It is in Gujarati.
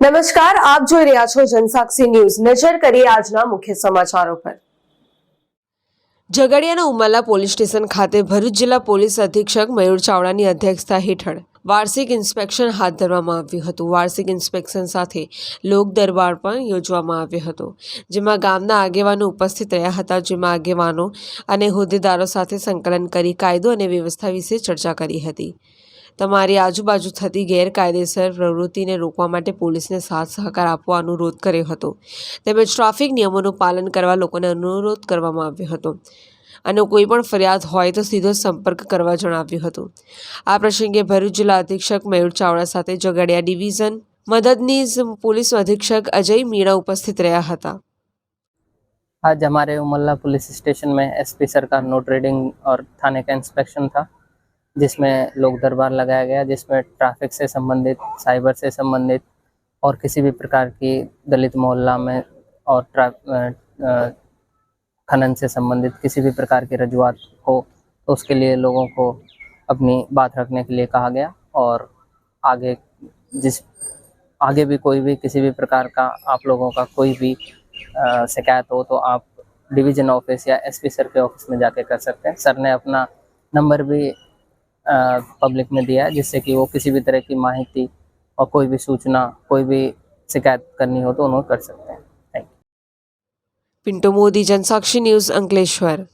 નમસ્કાર, આપ જોઈ રહ્યા છો જનસાક્ષી ન્યૂઝ. નજર કરીએ આજના મુખ્ય સમાચારો પર. ઝઘડિયાના ઉમરલા પોલીસ સ્ટેશન ખાતે ભરૂચ જિલ્લા પોલીસ અધિક્ષક મયુર ચાવડાની અધ્યક્ષતા હેઠળ વાર્ષિક ઇન્સ્પેક્શન હાથ ધરવામાં આવ્યું હતું. વાર્ષિક ઇન્સ્પેક્શન સાથે લોક દરબાર પણ યોજવામાં આવ્યો હતો, જેમાં ગામના આગેવાનો ઉપસ્થિત રહ્યા હતા, જેમાં આગેવાનો અને હોદ્દેદારો સાથે સંકલન કરી કાયદો અને વ્યવસ્થા વિશે ચર્ચા કરી હતી. તમારી આજુબાજુ થતી ગેરકાયદેસર પ્રવૃત્તિને રોકવા માટે પોલીસને સાથ સહકાર આપવા અનુરોધ કર્યો હતો તેમજ ટ્રાફિક નિયમોનું પાલન કરવા લોકોને અનુરોધ કરવામાં આવ્યો હતો અને કોઈ પણ ફરિયાદ હોય તો સીધો સંપર્ક કરવા જણાવ્યું હતું આ પ્રસંગે ભરૂચ જિલ્લા અધિક્ષક મયુર ચાવડા સાથે ઝઘડિયા ડિવિઝન મદદનીશ પોલીસ અધિક્ષક અજય મીણા ઉપસ્થિત રહ્યા હતા आज हमारे उमल्ला पुलिस स्टेशन में एसपी सरकार नो ट्रेडिंग और थाने का इंस्पेक्शन था जिसमें लोक दरबार लगाया गया, जिसमें ट्रैफ़िक से संबंधित साइबर से संबंधित और किसी भी प्रकार की दलित मोहल्ला में और खनन से संबंधित किसी भी प्रकार की रजुआत हो तो उसके लिए लोगों को अपनी बात रखने के लिए कहा गया और आगे जिस, आगे भी कोई भी, किसी भी प्रकार का आप लोगों का कोई भी शिकायत हो तो आप डिवीज़न ऑफ़िस या एसपी सर के ऑफ़िस में जाके कर सकते हैं। सर ने अपना नंबर भी पब्लिक में दिया है जिससे कि वो किसी भी तरह की माहिती और कोई भी सूचना कोई भी शिकायत करनी हो तो उन्होंने कर सकते हैं thank you Pintu Modi Jansakshi news Ankleshwar